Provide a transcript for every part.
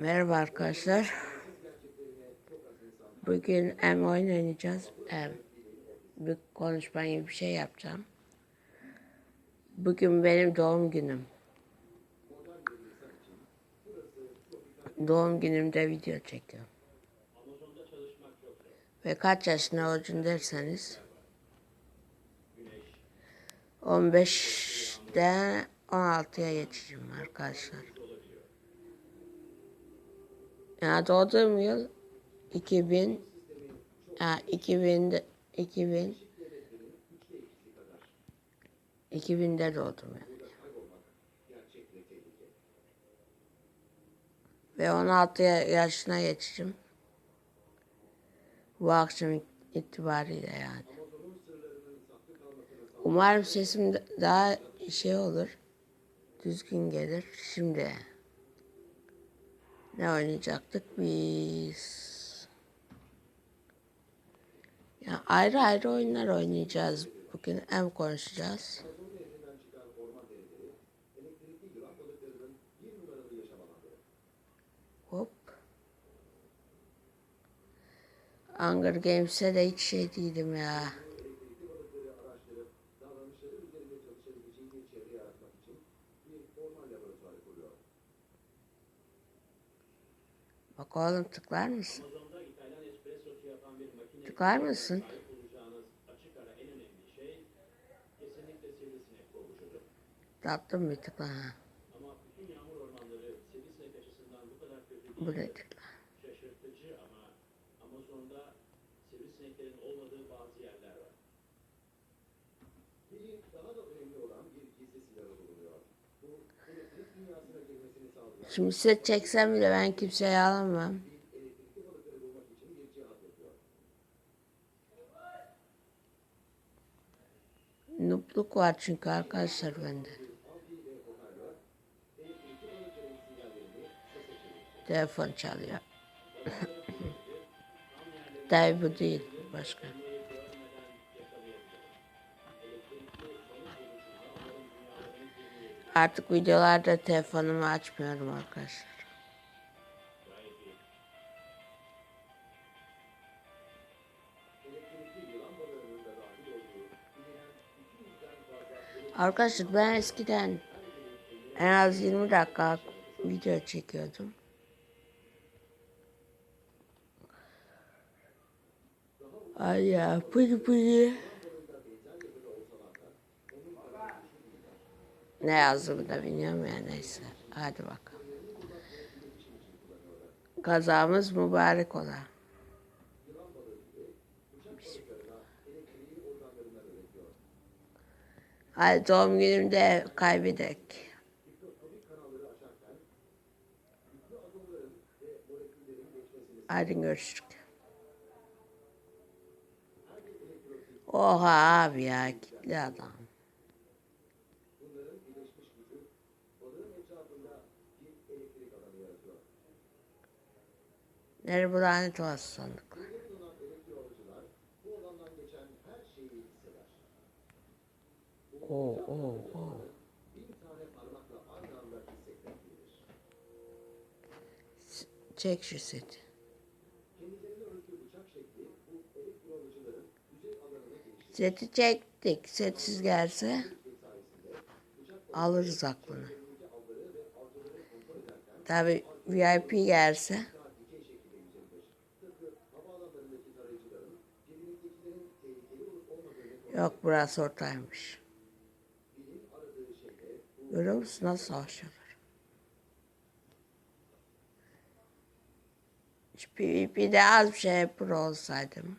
Merhaba arkadaşlar. Bugün hem oyun oynayacağız hem bir konuşma gibi bir şey yapacağım. Bugün benim doğum günüm. Doğum günümde video çekiyorum. Ve kaç yaşında olacağım derseniz 15'ten 16'ya geçeceğim arkadaşlar. Ya doğduğum yıl 2000 ya 2000 2000 2000'de doğdum yani. Ve 16 ya- yaşına geçeceğim. Bu akşam itibariyle yani. Umarım sesim daha şey olur. Düzgün gelir. Şimdi ne oynayacaktık biz? Ya ayrı ayrı oyunlar oynayacağız. Bugün hem konuşacağız. Hop. Hunger Games'e de hiç şey değilim ya. Bak oğlum tıklar mısın? Tıklar mısın? Tatlım bir tıkla. Buraya tıkla. daha da önemli olan bir gizli silahı bulunuyor. Bu elektrik dünyasına sağlayan Şimdi size çeksem bile ben kimseye alamam. Nupluk var çünkü arkadaşlar bende. Telefon çalıyor. Tabii bu değil. Başka. Artık videolarda telefonumu açmıyorum arkadaşlar. Elektrikli yılan balığının da dahil olduğu bilinen 200'den fazla Arkadaşlar ben eskiden en az 20 dakika video çekiyordum. Ay ya pıdı pıdı. Ne yazdığımı da bilmiyorum ya neyse. Hadi bakalım. Kazamız mübarek ola. Hadi doğum günümde kaybedek. Hadi görüşürüz. Oha abi ya kitli adam. Özgü bıçak şekli bu elektrik alıcıların yüzey alanına geliştiği Seti çektik. Setsiz gelse alırız aklını. Tabi VIP gelse yok burası ortaymış. Görüyor musun nasıl savaşıyorlar? Şu PvP'de az bir şey pro olsaydım.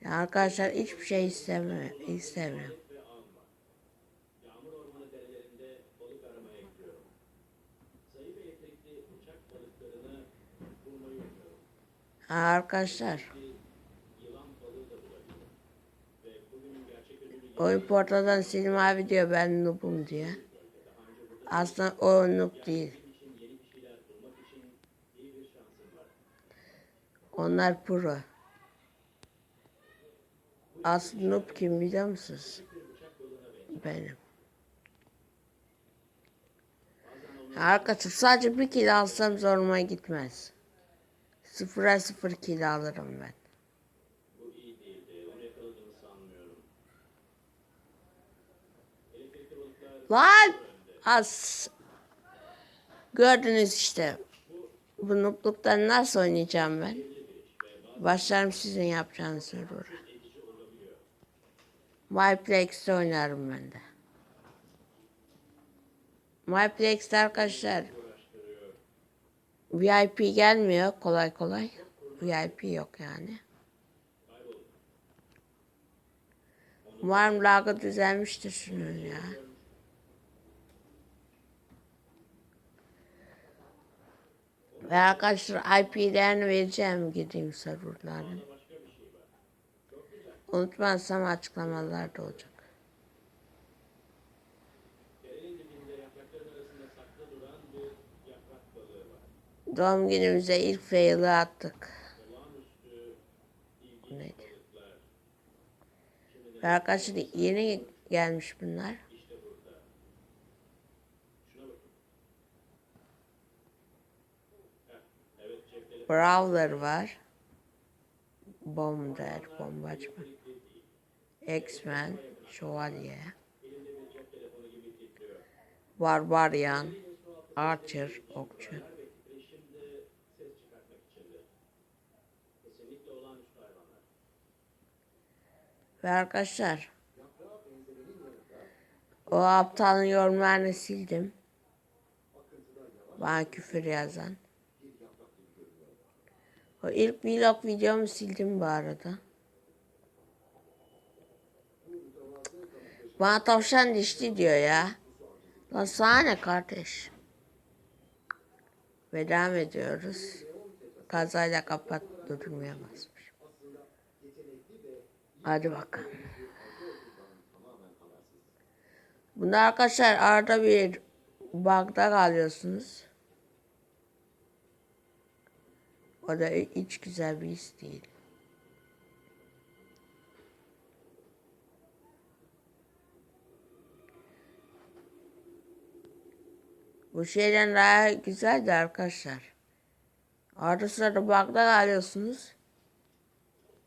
Ya arkadaşlar hiçbir şey istemiyorum. istemiyorum. ağım oyun portadan Selim abi diyor ben noobum diye. Aslında o noob değil. Onlar pro. Aslı noob kim biliyor musunuz? Benim. Arkadaşlar sadece bir kilo alsam zoruma gitmez. Sıfıra sıfır kilo alırım ben. Bu iyi değildi. Onu sanmıyorum. Lan! Az. Gördünüz işte. Bu nukluktan nasıl oynayacağım ben? Başlarım sizin yapacağınız server'a. MyPlex'te oynarım ben de. MyPlex'te arkadaşlar VIP gelmiyor kolay kolay. VIP yok yani. Umarım lagı düzelmiştir şunun ya. Ve arkadaşlar IP'lerini vereceğim gideyim serverların. Unutmazsam açıklamalarda olacak. Doğum günümüze ilk fail'i attık. Bu neydi? Ve arkadaşlar yeni gelmiş bunlar. Brawler var. Bomber, bombacı mı? X-Men, Şövalye. Barbarian, Archer, Okçu. Ve arkadaşlar o aptalın yorumlarını sildim. Bana küfür yazan. O ilk vlog videomu sildim bu arada. Bana tavşan dişli diyor ya. Lan sana ne kardeş? Ve devam ediyoruz. Kazayla kapat durmaya basmış. Hadi bakalım. Bunda arkadaşlar arada bir bug'da kalıyorsunuz. O da hiç güzel bir his değil. Bu şeyden daha güzeldi arkadaşlar. Arada sırada kalıyorsunuz.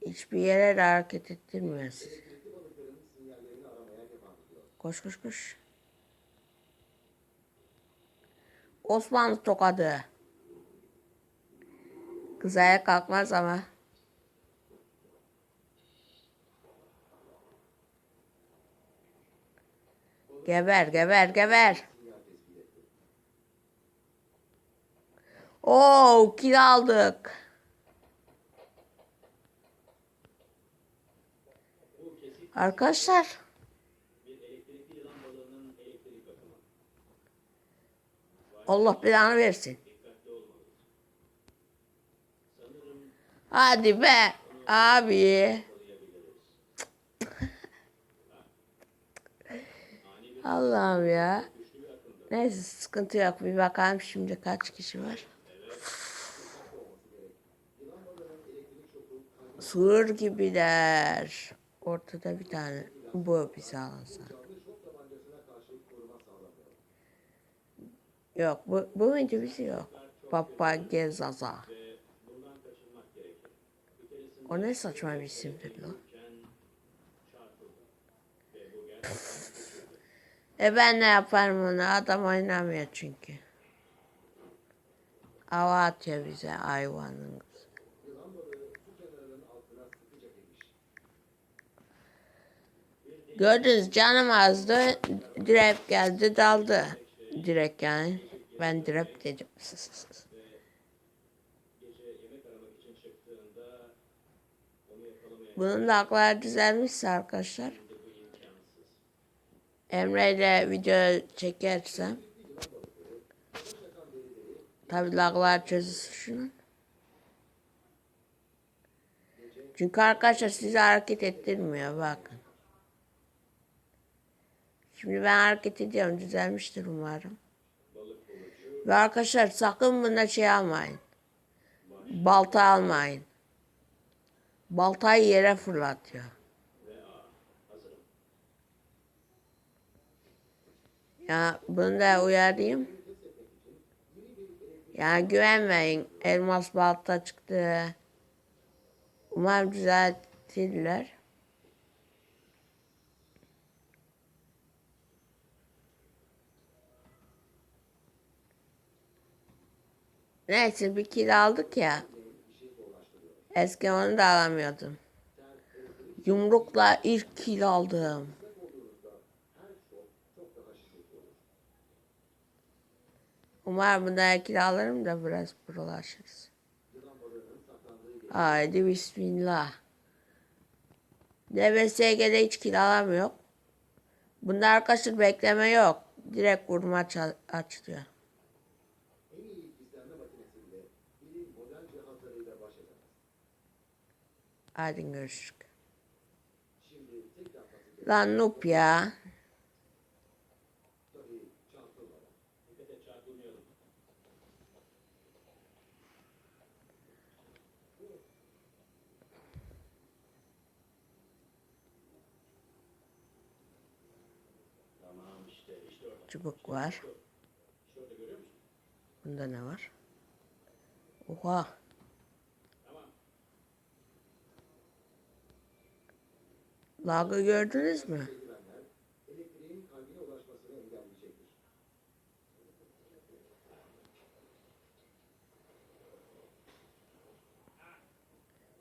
Hiçbir yere de hareket ettirmiyor sizi. Koş koş koş. Osmanlı tokadı. Kız ayağa kalkmaz ama. Geber geber geber. Oo kil aldık. Arkadaşlar. Allah belanı versin. Hadi be abi. Allah'ım ya. Neyse sıkıntı yok. Bir bakalım şimdi kaç kişi var. Sığır gibiler. Ortada bir tane. Bu bizi alınsa. Yok bu, bu bizi yok. Papagya Zaza. bundan kaçınmak gerekir. Bir keresinde O ne saçma bir isimdir lan. E ben ne yaparım onu? Adam oynamıyor çünkü. Hava atıyor bize hayvanın. Gördünüz canım azdı. Direkt geldi daldı. Direkt yani. Ben direkt dedim. gece yemek aramak için çıktığında onu yakalamaya Bunun da akları düzelmişse arkadaşlar. Emre ile video çekersem. Tabi laglar çözülsün şunun. Çünkü arkadaşlar sizi hareket ettirmiyor bakın. Şimdi ben hareket ediyorum düzelmiştir umarım. Ve arkadaşlar sakın buna şey almayın. Balta almayın. Baltayı yere fırlatıyor. Ya bunu da uyarayım. Yani güvenmeyin. Elmas balta çıktı. Umarım düzeltirler. Neyse bir kil aldık ya. Eski onu da alamıyordum. Yumrukla ilk kil aldım. Umarım bundan kil alırım da biraz prolaşırız. Haydi bismillah. DBSG'de hiç kil alamıyor. Bunda arkadaşlar bekleme yok. Direkt vurma açılıyor. Çarpılmayalım. Tamam işte, işte orada. Çubuk var. Bunda ne var? Oha. Lagı gördünüz mü?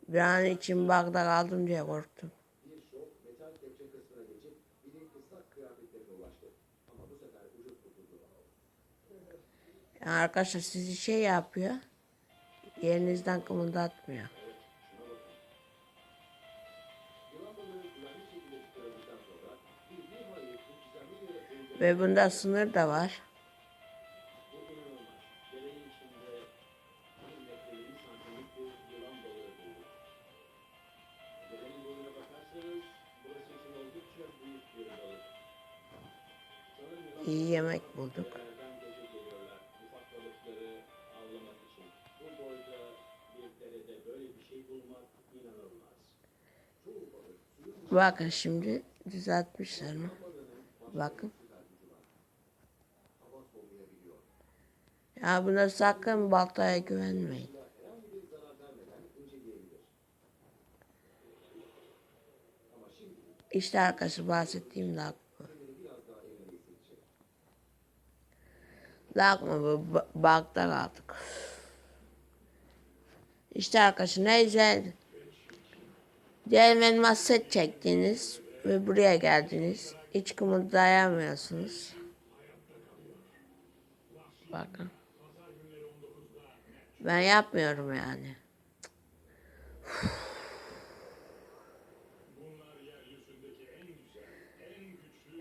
Bir an için bagda kaldım diye korktum. Yani arkadaşlar sizi şey yapıyor. Yerinizden kımıldatmıyor. Boyda bir derede böyle bir şey bulmak inanılmaz. Bakın şimdi düzeltmişler mi? Bakın. hava soluyabiliyor. Ya buna sakın baltaya güvenmeyin. İşte arkadaşlar bahsettiğim lag bu. Lag mı bu? Bug'da kaldık. İşte arkadaşlar neyse. Diyelim elmas set çektiniz ve buraya geldiniz. Hiç kımıldayamıyorsunuz. Bakın. Ben yapmıyorum yani.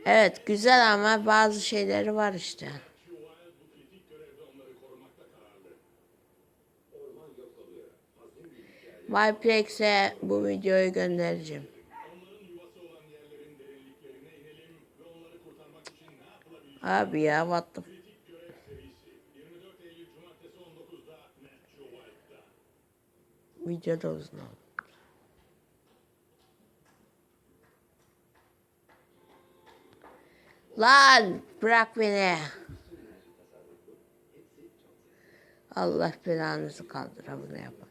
Evet güzel ama bazı şeyleri var işte. MyPlex'e bu videoyu göndereceğim. Abi ya what the Da uzun oldu. Lan bırak beni. Allah belanızı kaldıra bunu yapan.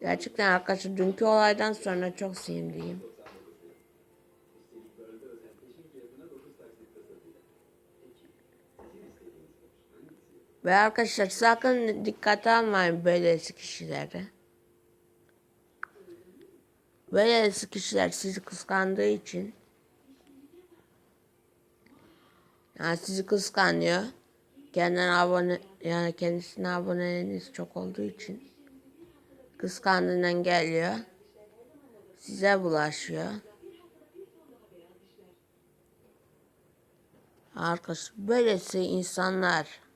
Gerçekten arkadaşlar dünkü olaydan sonra çok sinirliyim. Ve arkadaşlar sakın dikkate almayın böylesi kişilere. Böylesi kişiler sizi kıskandığı için yani sizi kıskanıyor. Kendine abone yani kendisine aboneleriniz çok olduğu için kıskandığından geliyor. Size bulaşıyor. Arkadaşlar böylesi insanlar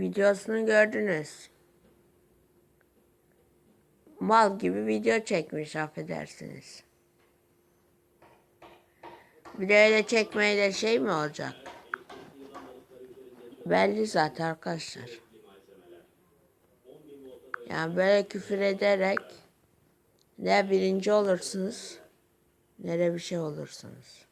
videosunu gördünüz. Mal gibi video çekmiş affedersiniz. Bir de öyle çekmeyle şey mi olacak? Belli zaten arkadaşlar. Yani böyle küfür ederek ne birinci olursunuz ne de bir şey olursunuz.